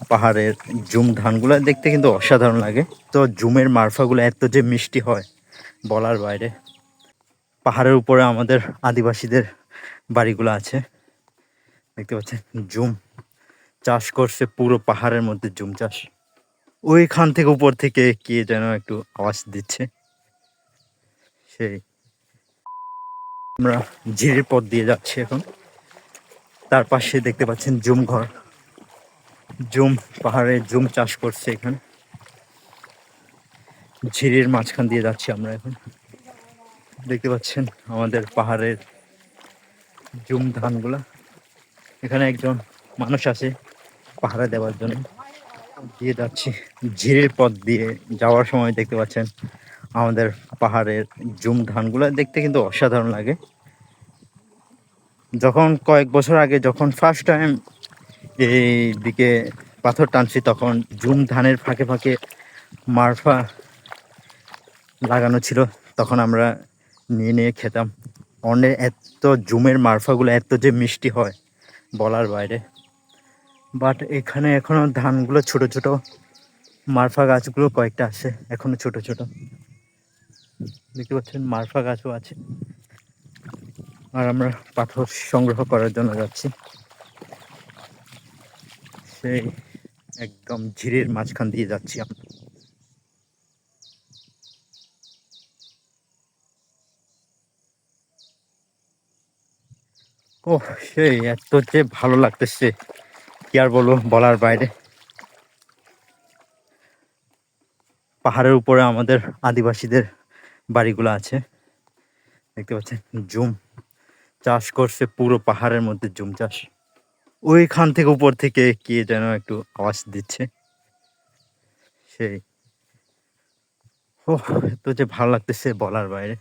পাহাড়ের জুম ধানগুলো দেখতে কিন্তু অসাধারণ লাগে। তো জুমের মারফাগুলো এত যে মিষ্টি হয়, বলার বাইরে। পাহাড়ের উপরে আমাদের আদিবাসীদের বাড়িগুলো আছে। দেখতে পাচ্ছেন জুম চাষ করছে পুরো পাহাড়ের মধ্যে জুম চাষ। ওইখান থেকে উপর থেকে কে যেন একটু আওয়াজ দিচ্ছে। সেই। আমরা ঝিরির পথ দিয়ে যাচ্ছি এখন। তার পাশে দেখতে পাচ্ছেন জুম ঘর। জুম, পাহাড়ে জুম চাষ করছে এখানে। ঝিরির মাঝখান দিয়ে যাচ্ছি আমরা এখন। দেখতে পাচ্ছেন আমাদের পাহাড়ের জুম ধানগুলা। এখানে একজন মানুষ আছে পাহারা দেওয়ার জন্য। দিয়ে যাচ্ছি ঝিরির পথ দিয়ে যাওয়ার সময় দেখতে পাচ্ছেন আমাদের পাহাড়ের জুম ধানগুলো। দেখতে কিন্তু অসাধারণ লাগে। যখন কয়েক বছর আগে যখন ফার্স্ট টাইম এই দিকে পাথর টানছি, তখন জুম ধানের ফাঁকে ফাঁকে মারফা লাগানো ছিল, তখন আমরা নিয়ে নিয়ে খেতাম। অনেক এত জুমের মারফাগুলো, এত যে মিষ্টি হয় বলার বাইরে। বাট এখানে এখনও ধানগুলো ছোট ছোট, মারফা গাছগুলো কয়েকটা আছে, এখনও ছোট ছোট। দেখতে পাচ্ছেন, মারফা গাছও আছে। আর আমরা পাথর সংগ্রহ করার জন্য যাচ্ছি। সেই একদম ঝিরের মাঝখান দিয়ে যাচ্ছি আমরা। ও সেই এত যে ভালো লাগতেছে, কি আর বলব বলার বাইরে। পাহাড়ের উপরে আমাদের আদিবাসীদের বাড়িগুলো আছে। দেখতে পাচ্ছেন, জুম। চাষ করছে পুরো পাহাড়ের মধ্যে জুম চাষ। ওইখান থেকে উপর থেকে কে যেন একটু আওয়াজ দিচ্ছে। সেই। ও তো যে ভালো লাগতেছে বলার বাইরে।